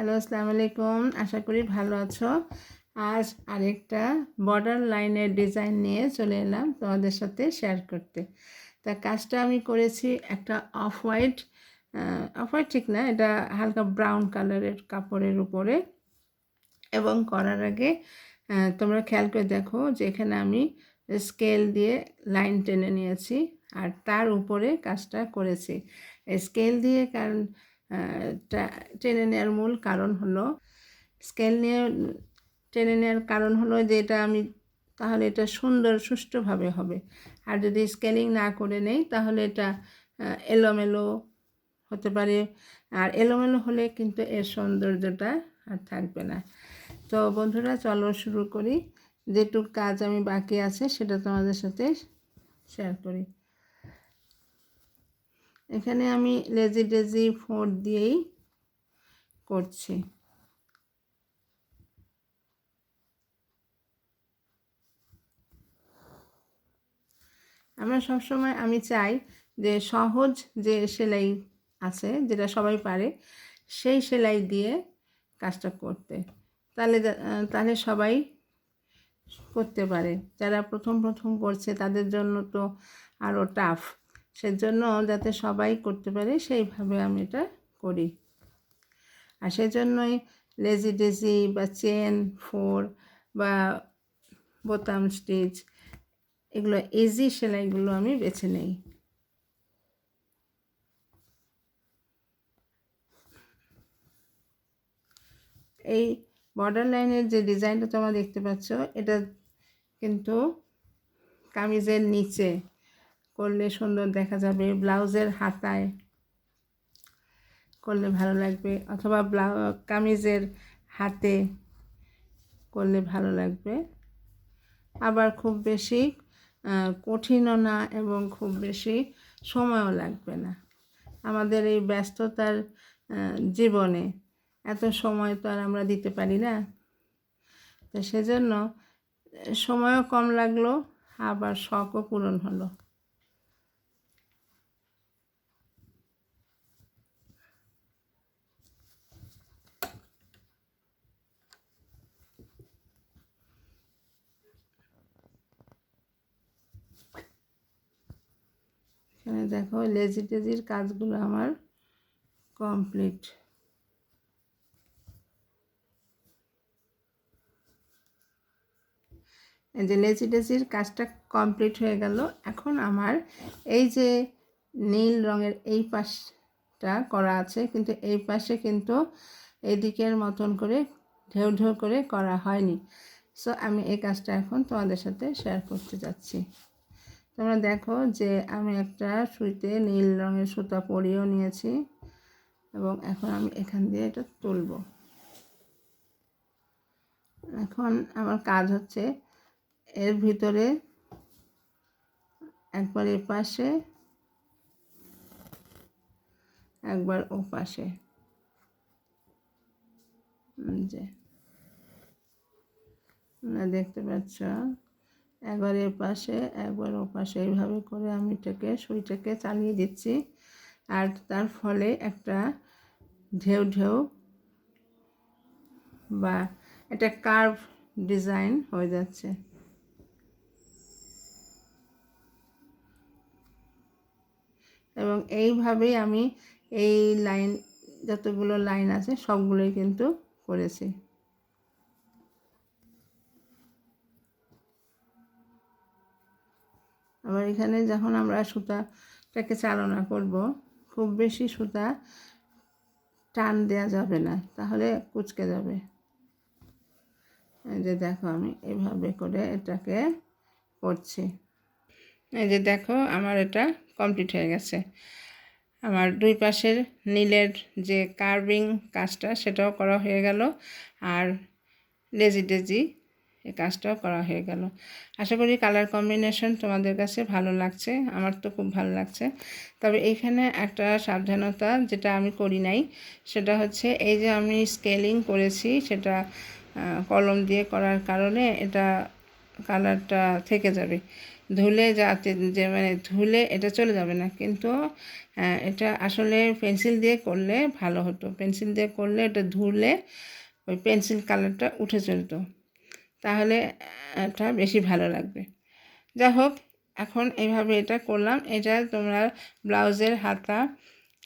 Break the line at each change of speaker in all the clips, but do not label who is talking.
Hello আসসালামু আলাইকুম আশা করি ভালো আছো। আজ আরেকটা বর্ডার লাইনের ডিজাইন নিয়ে চলে এলাম তোমাদের সাথে শেয়ার করতে। তা কাজটা আমি করেছি একটা অফ হোয়াইট অফ হোয়াইট ঠিক না, এটা হালকা ব্রাউন কালারের কাপড়ের উপরে। এবং করার আগে তোমরা খেয়াল করে দেখো যে এখানে আমি স্কেল দিয়ে লাইন টেনে নিয়েছি, আর তার উপরে কাজটা করেছি। স্কেল দিয়ে কারণ টেনে নেওয়ার মূল কারণ হলো স্কেল নিয়ে, টেনে নেওয়ার কারণ হলো যে এটা আমি, তাহলে এটা সুন্দর, সুষ্ঠুভাবে হবে। আর যদি স্কেলিং না করে নেই, তাহলে এটা এলোমেলো হতে পারে। আর এলোমেলো হলে কিন্তু এর সৌন্দর্যটা আর থাকবে না। তো বন্ধুরা, চলো শুরু করি। যেটুক কাজ আমি বাকি আছে, সেটা তোমাদের সাথে শেয়ার করি। এখানে আমি লেজি ডেজি ফোর দিয়েই করছি। আমরা সবসময় আমি চাই যে সহজ যে সেলাই আছে, যেটা সবাই পারে, সেই সেলাই দিয়ে কাজটা করতে। তাহলে তাহলে সবাই করতে পারে। যারা প্রথম প্রথম করছে, তাদের জন্য তো আরও টাফ সেজন্য যাতে সবাই করতে পারে, সেইভাবে আমি এটা করি। আর সেজন্যই লেজি ডেজি বা চেন ফোর বা বোতাম স্টিচ এগুলো ইজি সেলাইগুলো আমি বেছে নেই। এই বর্ডার লাইনের যে ডিজাইনটা তোমরা দেখতে পাচ্ছ, এটা কিন্তু কামিজের নিচে করলে সুন্দর দেখা যাবে ব্লাউজের হাতায়। করলে ভালো লাগবে অথবা ব্লাউ কামিজের হাতে করলে ভালো লাগবে। আবার খুব বেশি কঠিনও না এবং খুব বেশি সময়ও লাগবে না। আমাদের এই ব্যস্ততার জীবনে এত সময় তো আর আমরা দিতে পারি না। তো সেজন্য সময়ও কম লাগল, আবার শখও পূরণ হলো। এখানে দেখো লেজি টেজির কাজগুলো আমার কমপ্লিট এই যে লেজি টেজির কাজটা কমপ্লিট হয়ে গেল। এখন আমার এই যে নীল রঙের এই পাশটা করা আছে, কিন্তু এই পাশে কিন্তু এদিকের মতন করে ঢেউ ঢেউ করে করা হয়নি। সো আমি এই কাজটা এখন তোমাদের সাথে শেয়ার করতে যাচ্ছি। তোমরা দেখো যে আমি একটা সুইতে নীল রঙের সুতা পরিয়েও নিয়েছি এবং এখন আমি এখান দিয়ে এটা তুলব। এখন আমার কাজ হচ্ছে এর ভিতরে একবার এ পাশে, একবার ও পাশে। যে। দেখতে পাচ্ছ একবার এ পাশে, একবার ও পাশে এইভাবে করে আমি এটাকে, সুইটাকে চালিয়ে দিচ্ছি। আর তার ফলে একটা ঢেউ ঢেউ বা একটা কার্ভ ডিজাইন হয়ে যাচ্ছে। এবং এইভাবেই আমি এই লাইন, যতগুলো লাইন আছে সবগুলোই কিন্তু করেছি। আবার এখানে যখন আমরা সুতাটাকে চালনা করব, খুব বেশি সুতা টান দেওয়া যাবে না, তাহলে কুচকে যাবে। এই যে দেখো আমি এভাবে করে এটাকে করছি। এই যে দেখো আমার এটা কমপ্লিট হয়ে গেছে। আমার দুই পাশের নীলের যে কার্ভিং কাজটা, সেটাও করা হয়ে গেল। আর লেজি ডেজি এই কাজটাও করা হয়ে গেল। আশা করি কালার কম্বিনেশন তোমাদের কাছে ভালো লাগছে, আমার তো খুব ভালো লাগছে। তবে এইখানে একটা সাবধানতা যেটা আমি করি নাই, সেটা হচ্ছে এই যে আমি স্কেলিং করেছি, সেটা কলম দিয়ে করার কারণে এটা কালারটা থেকে যাবে। ধুলে যাতে যে মানে ধুলে এটা চলে যাবে না, কিন্তু এটা আসলে পেন্সিল দিয়ে করলে ভালো হতো। পেন্সিল দিয়ে করলে এটা ধুলে ওই পেন্সিল কালারটা উঠে চলতো। তাহলে, এটা বেশি ভালো লাগবে। যাই হোক এখন এইভাবে এটা করলাম। এটা তোমরা ব্লাউজের হাতা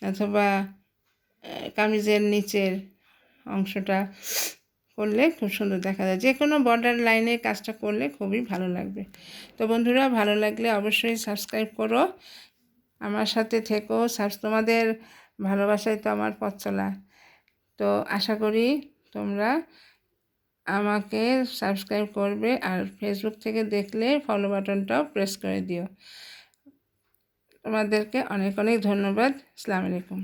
অথবা কামিজের নিচের অংশটা করলে খুব সুন্দর দেখা যায়। যে কোনো বর্ডার লাইনে কাজটা করলে খুবই ভালো লাগবে। তো বন্ধুরা, ভালো লাগলে অবশ্যই সাবস্ক্রাইব করো। আমার সাথে থেকো। সাবস তোমাদের ভালোবাসায় তো আমার পথ চলা। তো আশা করি তোমরা আমাকে সাবস্ক্রাইব করবে আর ফেসবুক থেকে দেখলে ফলো বাটনটাও প্রেস করে দিও। তোমাদেরকে অনেক অনেক ধন্যবাদ। আলাইকুম।